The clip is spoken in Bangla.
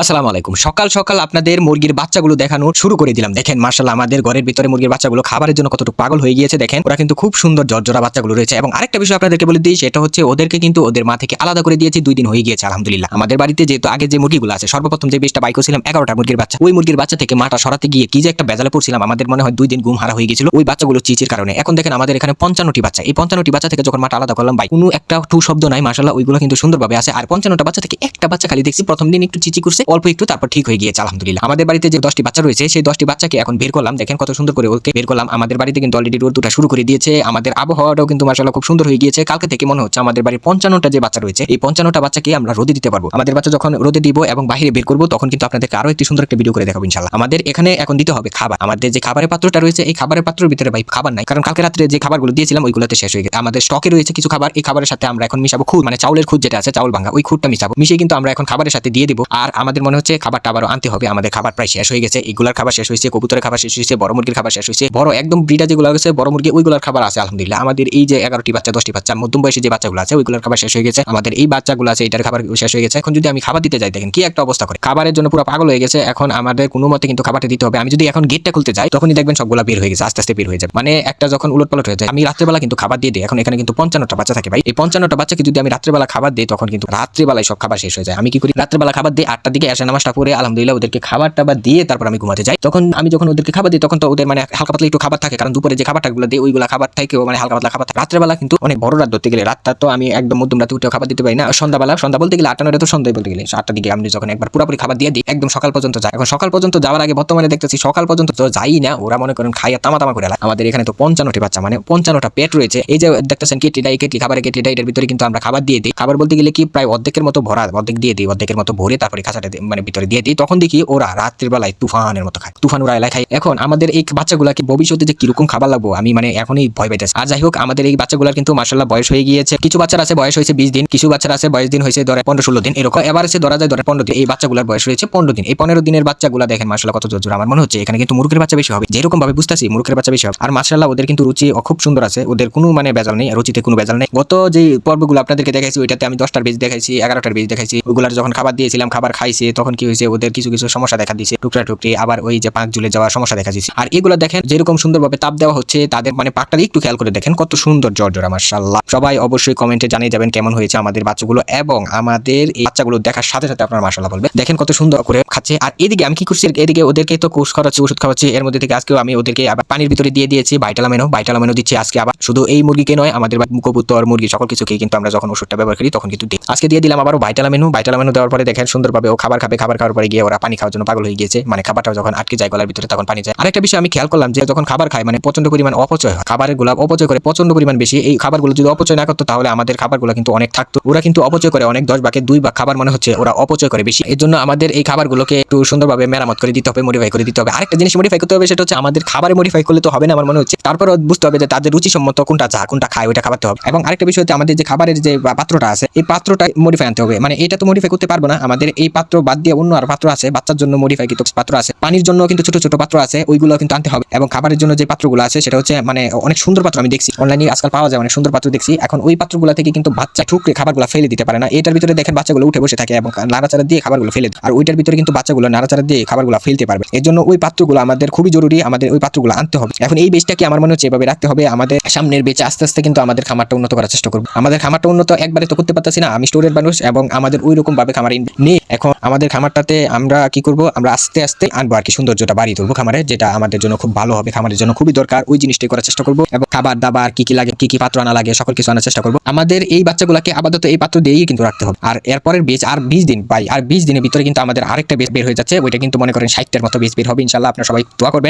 আসসালামু আলাইকুম। সকাল সকাল আপনাদের মুরগির বাচ্চাগুলো দেখানো শুরু করে দিলাম। দেখেন মার্শাল আমাদের ঘরের ভিতরে মুরগির বাচ্চাগুলো খাবারের জন্য কতটুকু পাগল হয়ে গিয়েছে, দেখেন। ওরা কিন্তু খুব সুন্দর জর্জরা বাচ্চাগুলো রয়েছে। এবং আরেকটা বিষয় আপনাদেরকে বলে দিই, সেটা হচ্ছে ওদেরকে কিন্তু ওদের মা থেকে আলাদা করে দিয়েছি, দুই দিন হয়ে গিয়েছে, আলহামদুলিল্লাহ। আমাদের বাড়িতে যেহেতু আগে যে মুরগিগুলো আছে, সর্বপ্রথম যে বেশটা বাইক ছিলাম, এগারোটা মুরগির বাচ্চা। ওই মুরগির বাচ্চা থেকে মাটা সরাতে গিয়ে কি যে একটা বেজালে পড়ছিলাম, আমাদের মনে হয় দুই দিন ঘুম হারা হয়ে গেছিল ওই বাচ্চাগুলো চিচির কারণে। এখন দেখেন, আমাদের এখানে পঞ্চান্নটি বাচ্চা। এই পঞ্চান্নটি বাচ্চা থেকে যখন মাটা আলাদা করলাম ভাই কোনো একটা টু শব্দ নাই মার্শাল্লাহ ওইগুলো কিন্তু সুন্দরভাবে আছে। আর পঞ্চান্নটা বাচ্চা থেকে একটা বাচ্চা খালি দেখছি, প্রথম দিন একটু চিচি করছে অল্প একটু, তারপর ঠিক হয়ে গিয়েছে, আলহামদুলিল্লাহ। আমাদের বাড়িতে যে দশটি বাচ্চা রয়েছে, সেই দশটি বাচ্চাকে এখন বের করলাম। দেখেন কত সুন্দর করে ওকে বের করলাম। আমাদের বাড়িতে কিন্তু অলরেডি রোদ দুটা শুরু করে দিয়েছে। আমাদের আবহাওয়াটাও কিন্তু মার্শাল্লাহ খুব সুন্দর হয়ে গিয়েছে। কালকে থেকে মনে হচ্ছে আমাদের বাড়ির পঞ্চান্নটা যে বাচ্চা রয়েছে, এই পঞ্চান্নটা বাচ্চাকে আমরা রোদে দিতে পারব। আমাদের বাচ্চা যখন রোদে দিব এবং বাইরে বের করব, তখন কিন্তু আপনাদেরকে আরও একটি সুন্দর একটা ভিডিও করে দেখাবো ইনশাল্লাহ আমাদের এখানে এখন দিতে হবে খাবার। আমাদের যে খাবারের পাত্রটা রয়েছে, এই খাবারের পাত্রের ভিতরে ভাই খাবার নাই। কারণ কালকে রাত্রে যে খাবারগুলো দিয়েছিলাম, ওইগুলোতে শেষ হয়ে গেছে। আমাদের স্টকে রয়েছে কিছু খাবার। এই খাবারের সাথে আমরা এখন মিশাবো খুদ মানে চাউলের খুদ যেটা আছে, চাউল ভাঙা। ওই খুদটা মিশাবো। মিশিয়ে কিন্তু আমরা এখন খাবারের সাথে দিয়ে দিব। আর আমাদের মনে হচ্ছে খাবারটা আবারও আনতে হবে। আমাদের খাবার প্রায় শেষ হয়ে গেছে। এগুলার খাবার শেষ হয়েছে, কবুতরের খাবার শেষ হয়েছে, বড় মুরগির খাবার শেষ হয়েছে। বড় একদম ব্রিডা যেগুলো আছে, বড় মুরগি, ওইগুলোর খাবার আছে, আলহামদুলিল্লাহ। আমাদের এই যে এগারোটি বাচ্চা, দশটি বাচ্চা, মধ্যম বয়সী যে বাচ্চাগুলো আছে, ওইগুলোর খাবার শেষ হয়ে গেছে। আমাদের এই বাচ্চাগুলো আছে, এটার খাবার শেষ হয়ে গেছে। এখন যদি আমি খাবার দিতে যাই, দেখেন কি একটা অবস্থা করে। খাবারের জন্য পুরো পাগল হয়ে গেছে। এখন আমাদের কোনো মতে কিন্তু খাবারটা দিতে হবে। আমি যদি এখন গেটটা খুলতে যাই, তখনই দেখবেন সবগুলো বের হয়ে গেছে, আস্তে আস্তে বের হয়ে যাবে। মানে একটা যখন উলট পালট হয়ে যায়, আমি রাত্রেবেলা কিন্তু খাবার দিয়ে দিই। এখন এখানে কিন্তু পঞ্চান্নটা বাচ্চা থাকে ভাই। এই পঞ্চান্নটা বাচ্চাকে যদি আমি রাত্রেবেলা খাবার দিই, তখন কিন্তু রাত্রেবেলায় সব খাবার শেষ হয়ে যায়। আমি কি করি? রাত্রেবেলা খাবার দিই আটটা দিকে এসে নামাজটা পরে আলহামদুলিল্লাহ ওদেরকে খাবার টাবার দিয়ে তারপর আমি ঘুমাতে যাই। তখন আমি যখন ওদেরকে খাবার দিই, তখন তো ওদের মানে হালকা পাতলা একটু খাবার থাকে, কারণ দুপুরে যে খাবারটাগুলো দিই ওইগুলো খাবার থেকেও মানে হালকা পাতলা খাবার থাকে। রাত্রেবেলা কিন্তু অনেক বড় রাত ধরতে গেলে, রাতটা তো আমি একদম মধ্যম রাতে উঠে খাবার দিতে পারি না। সন্ধ্যাবেলা, সন্ধ্যা বলতে গেলে আটটা নয়টা তো সন্ধ্যায় বলতে গেলে। আটটার দিকে আমি যখন একবার পুরোপুরি খাবার দিয়ে দিই, একদম সকাল পর্যন্ত যায়। এখন সকাল পর্যন্ত যাওয়ার আগে বর্তমানে দেখতেছি সকাল পর্যন্ত তো যাই না, ওরা মনে করেন খাইয়া তামা তামা করে। আমাদের এখানে তো পঞ্চান্নটি বাচ্চা মানে পঞ্চান্নটা পেট রয়েছে। এই যে দেখতেছেন কেটলিটা এই কেটলি খাবারের কেটলিটা এটার ভিতরে কিন্তু আমরা খাবার দিয়ে দিই। খাবার বলতে গেলে কি, প্রায় অর্ধেকের মতো ভরা, অর্ধেক দিয়ে দিই, অর্ধেকের মতো ভরে তারপরে খাঁচাটা মানে ভিতরে দিয়ে দিই, তখন দেখি ওরা রাত্রির বেলায় তুফানের মতো খায়। তুফান ওরা এলাকায় এখন আমাদের এই বাচ্চাগুলাকে ভবিষ্যতে যে কীরকম খাবার লাগবো, আমি মানে এখনই ভয় পেতেছি আর যাই হোক, আমাদের এই বাচ্চাগুলার কিন্তু মার্শাল্লাহ বয়স হয়ে গিয়েছে। কিছু বাচ্চার আছে বয়স হয়েছে বিশ দিন, কিছু বাচ্চার আছে বয়স দিন হয়েছে ধরে পনেরো ষোলো দিন, এরকম। এবার আছে ধরা যায় ধরে পনেরো দিন, এই বাচ্চাগুলোর বয়স রয়েছে পনেরো দিন। এই পনেরো দিনের বাচ্চাগুলা দেখেন মার্শাল্লাহ কত জোর আমার মনে হচ্ছে এখানে কিন্তু মুরগের বাচ্চা বেশি হবে। যেরকম ভাবে বুঝতেছি, মুরগের বাচ্চা বেশি হবে। আর মার্শাল্লাহ ওদের কিন্তু রুচি খুব সুন্দর আছে। ওদের কোনো মানে বেজাল নেই, রুচিতে কোনো বেজাল নেই। গত যে পর্বগুলো আপনাদেরকে দেখাইছি, ওইটাতে আমি দশটার বেজ দেখাইছি, এগারোটার বেজ দেখাইছি। ওগুলার যখন খাবার দিয়েছিলাম, খাবার খাইছে তখন কি হয়েছে? ওদের কিছু কিছু সমস্যা দেখা দিয়েছে টুকরা টুকরি, আবার ওই যে পাক ঝুলে যাওয়ার সমস্যা দেখা দিয়েছে আর এগুলো দেখেন, যেরকম সুন্দরভাবে তাপ দেওয়া হচ্ছে, তাদের মানে পাকটা একটু খেয়াল করে দেখেন, কত সুন্দর জর্জরা মার্শাল্লাহ সবাই অবশ্যই কমেন্টে জানিয়ে যাবেন কেমন হয়েছে আমাদের বাচ্চাগুলো এবং আমাদের এই বাচ্চাগুলো দেখার সাথে সাথে আপনার মার্শাল্লাহ বলবেন। দেখেন কত সুন্দর করে খাচ্ছে। আর এদিকে আমি কি করছি? এদিকে ওদেরকে তো কোর্স করাচ্ছি ওষুধ খাওয়াচ্ছি। এর মধ্যে থেকে আজকেও আমি ওদেরকে আবার পানির ভিতরে দিয়ে দিয়েছি, ভাইটালামেনও ভাইটালামেনও দিচ্ছি আজকে আবার। শুধু এই মুরগিকে নয়, আমাদের কবুতর, মুরগি, সকল কিছুকে কিন্তু আমরা যখন ওষুধটা ব্যবহার করি, তখন কিন্তু আজকে দিয়ে দিলাম আবার ভাইটালামেনু ভাইটালামেনু দেওয়ার পরে দেখেন সুন্দরভাবে ও খাবার খাবে, খাবার খাওয়ার পরে গিয়ে ওরা পানি খাওয়ার জন্য পাগল হয়ে গিয়েছে। মানে খাবারটা যখন আটকে যায় গলার ভিতরে, তখন পানি যায়। আরেকটা বিষয় আমি খেয়াল করলাম যে, যখন খাবার খায় মানে প্রচণ্ড পরিমাণ অপচয় হয়। খাবারেরগুলা অপচয় করে প্রচণ্ড পরিমাণ বেশি। এই খাবারগুলো যদি অপচয় না করতো, তাহলে আমাদের খাবারগুলো কিন্তু অনেক থাকতো। ওরা কিন্তু অপচয় করে অনেক, দশ ভাগে দুই ভাগ খাবার মনে হচ্ছে ওরা অপচয় করে বেশি। এর জন্য আমাদের এই খাবারগুলোকে একটু সুন্দরভাবে মেরামত করে দিতে হবে মডিফাই করে দিতে হবে। আরেকটা জিনিস মডিফাই করতে হবে, সেটা হচ্ছে আমাদের খাবারে মডিফাই করলে তো হবে না, আমার মনে হচ্ছে। তারপর বুঝতে হবে যে, তাদের রুচিসম্মত কোনটা চা কোনটা খায়, ওইটা খাওয়াতে হবে। এবং আরেকটা বিষয় হচ্ছে আমাদের যে খাবারের যে পাত্রটা আছে, এই পাত্রটা মডিফাই আনতে হবে। মানে এটা তো মডিফাই করতে পারব না। আমাদের এই পাত্র বাদ দিয়ে অন্য আর পাত্র আছে, বাচ্চার জন্য মডিফাই কিন্তু পাত্র আছে। পানির জন্য কিন্তু ছোট ছোট পাত্র আছে, ওইগুলো কিন্তু আনতে হবে এবং খাবারের জন্য যে পাত্রগুলো আছে সেটা হচ্ছে মানে অনেক সুন্দর পাত্র আমি দেখছি। অনলাইনে আজকাল পাওয়া যায় অনেক সুন্দর পাত্র দেখছি। এখন ওই পাত্রগুলো থেকে কিন্তু বাচ্চা ঠুকরে খাবারগুলো ফেলে দিতে পারে না। এটার ভিতরে দেখেন বাচ্চাগুলো উঠে বসে থাকে এবং নাড়াচাড়া দিয়ে খাবারগুলো ফেলে। আর ওইটার ভিতরে কিন্তু বাচ্চাগুলো নাড়াচাড়া দিয়ে খাবারগুলো ফেলতে পারবে। এর জন্য ওই পাত্রগুলো আমাদের খুবই জরুরি, আমাদের ওই পাত্রগুলো আনতে হবে। এখন এই বেচটাকে আমার মনে হচ্ছে এভাবে রাখতে হবে, আমাদের সামনের বেচে আস্তে আস্তে কিন্তু আমাদের খামারটা উন্নত করার চেষ্টা করব। আমাদের খামারটা উন্নত একবারে তো করতে পারতেছি না। আমি স্টোরের মানুষ এবং আমাদের ওই রকম ভাবে খামার নেই। এখন আমাদের খামারটাতে আমরা কি করব? আমরা আস্তে আস্তে আনব আর কি সৌন্দর্যটা বাড়িয়ে তুলবো খামারে, যেটা আমাদের জন্য খুব ভালো হবে, খামারের জন্য খুবই দরকার। ওই জিনিসটাই করার চেষ্টা করব এবং খাবার দাবার, কি কি লাগে, কি কি পাত্র আনা লাগে, সকল কিছু আনার চেষ্টা করব। আমাদের এই বাচ্চাগুলোকে আপাতত এই পাত্র দিয়েই কিন্তু রাখতে হবে। আর এরপরের বীজ আর বিশ দিন পাই আর বিশ দিনের ভিতরে কিন্তু আমাদের আরেকটা বেশ বের হয়ে যাচ্ছে, ওইটা কিন্তু মনে করেন সাহিত্যের মতো বেশ বের হবে ইনশাল্লাহ আপনারা সবাই দোয়া করবেন।